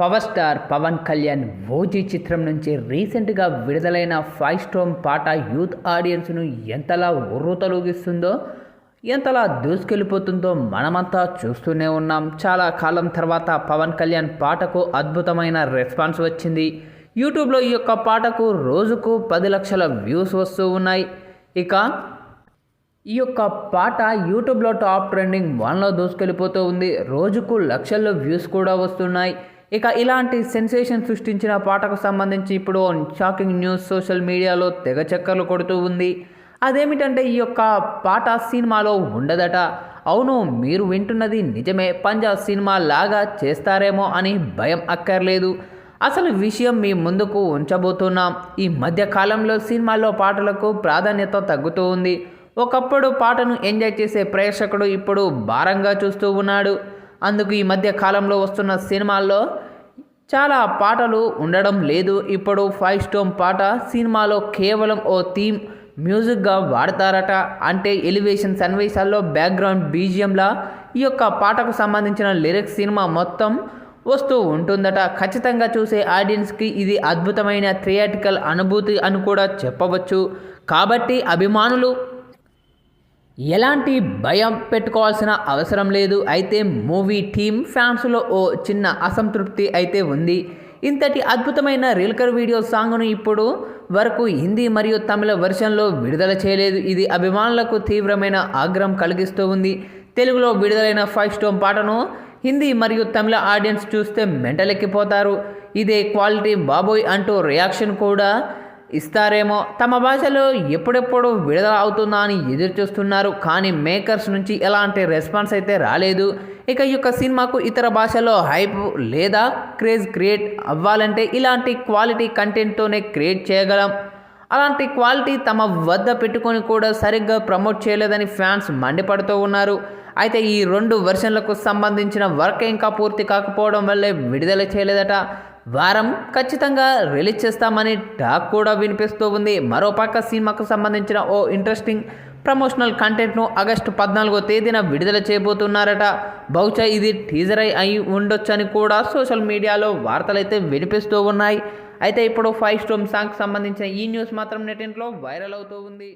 Power star Pawan Kalyan OG చిత్రం నుంచి రీసెంట్గా విడుదలైన ఫైవ్ స్టోమ్ పాట యూత్ ఆడియన్స్ను ఎంతలా ఉర్రూతలూగిస్తుందో ఎంతలా దూసుకెళ్ళిపోతుందో మనమంతా చూస్తూనే ఉన్నాం. చాలా కాలం తర్వాత పవన్ కళ్యాణ్ పాటకు అద్భుతమైన రెస్పాన్స్ వచ్చింది. యూట్యూబ్లో ఈ యొక్క పాటకు రోజుకు పది లక్షల వ్యూస్ వస్తూ ఉన్నాయి. ఇక ఈ యొక్క పాట యూట్యూబ్లో టాప్ ట్రెండింగ్ వన్లో దూసుకెళ్ళిపోతూ ఉంది. రోజుకు లక్షల్లో వ్యూస్ కూడా వస్తున్నాయి. ఇక ఇలాంటి సెన్సేషన్ సృష్టించిన పాటకు సంబంధించి ఇప్పుడు షాకింగ్ న్యూస్ సోషల్ మీడియాలో తెగ చక్కర్లు కొడుతూ ఉంది. అదేమిటంటే ఈ యొక్క పాట సినిమాలో ఉండదట. అవును మీరు వింటున్నది నిజమే. పంజాబ్ సినిమా లాగా చేస్తారేమో అని భయం అక్కర్లేదు. అసలు విషయం మీ ముందుకు ఉంచబోతున్నాం. ఈ మధ్య కాలంలో సినిమాల్లో పాటలకు ప్రాధాన్యత తగ్గుతూ ఉంది. ఒకప్పుడు పాటను ఎంజాయ్ చేసే ప్రేక్షకుడు ఇప్పుడు భారంగా చూస్తూ ఉన్నాడు. అందుకు ఈ మధ్య కాలంలో వస్తున్న సినిమాల్లో చాలా పాటలు ఉండడం లేదు. ఇప్పుడు ఫైవ్ స్టోన్ పాట సినిమాలో కేవలం ఓ థీమ్ మ్యూజిక్గా వాడతారట. అంటే ఎలివేషన్ సన్నివేశాల్లో బ్యాక్గ్రౌండ్ బీజియంలా ఈ యొక్క పాటకు సంబంధించిన లిరిక్స్ సినిమా మొత్తం వస్తూ ఉంటుందట. ఖచ్చితంగా చూసే ఆడియన్స్కి ఇది అద్భుతమైన థియేటికల్ అనుభూతి అని కూడా చెప్పవచ్చు. కాబట్టి అభిమానులు ఎలాంటి భయం పెట్టుకోవాల్సిన అవసరం లేదు. అయితే మూవీ టీమ్ ఫ్యాన్స్లో ఓ చిన్న అసంతృప్తి అయితే ఉంది. ఇంతటి అద్భుతమైన రీల్కర్ వీడియో సాంగ్ను ఇప్పుడు వరకు హిందీ మరియు తమిళ వెర్షన్లో విడుదల చేయలేదు. ఇది అభిమానులకు తీవ్రమైన ఆగ్రహం కలిగిస్తూ ఉంది. తెలుగులో విడుదలైన ఫైవ్ స్టోన్ పాటను హిందీ మరియు తమిళ ఆడియన్స్ చూస్తే మెంటలెక్కిపోతారు. ఇదే క్వాలిటీ బాబోయ్ అంటూ రియాక్షన్ కూడా ఇస్తారేమో. తమ భాషలో ఎప్పుడెప్పుడు విడుదల అవుతుందా అని ఎదురు చూస్తున్నారు కానీ మేకర్స్ నుంచి ఎలాంటి రెస్పాన్స్ అయితే రాలేదు. ఇక ఈ యొక్క సినిమాకు ఇతర భాషలో హైప్ లేదా క్రేజ్ క్రియేట్ అవ్వాలంటే ఇలాంటి క్వాలిటీ కంటెంట్తోనే క్రియేట్ చేయగలం. అలాంటి క్వాలిటీ తమ వద్ద పెట్టుకొని కూడా సరిగ్గా ప్రమోట్ చేయలేదని ఫ్యాన్స్ మండిపడుతూ ఉన్నారు. అయితే ఈ రెండు వెర్షన్లకు సంబంధించిన వర్క్ ఇంకా పూర్తి కాకపోవడం వల్లే విడుదల చేయలేదట. వారం ఖచ్చితంగా రిలీజ్ చేస్తామని టాక్ కూడా వినిపిస్తూ ఉంది. మరోపక్క సినిమాకు సంబంధించిన ఓ ఇంట్రెస్టింగ్ ప్రమోషనల్ కంటెంట్ను ఆగస్టు పద్నాలుగో తేదీన విడుదల చేయబోతున్నారట. బహుశా ఇది టీజర్ అయి ఉండొచ్చని కూడా సోషల్ మీడియాలో వార్తలైతే వినిపిస్తూ ఉన్నాయి. అయితే ఇప్పుడు ఫైవ్ స్టోమ్ సాంగ్ సంబంధించిన ఈ న్యూస్ మాత్రం నెటింట్లో వైరల్ అవుతూ ఉంది.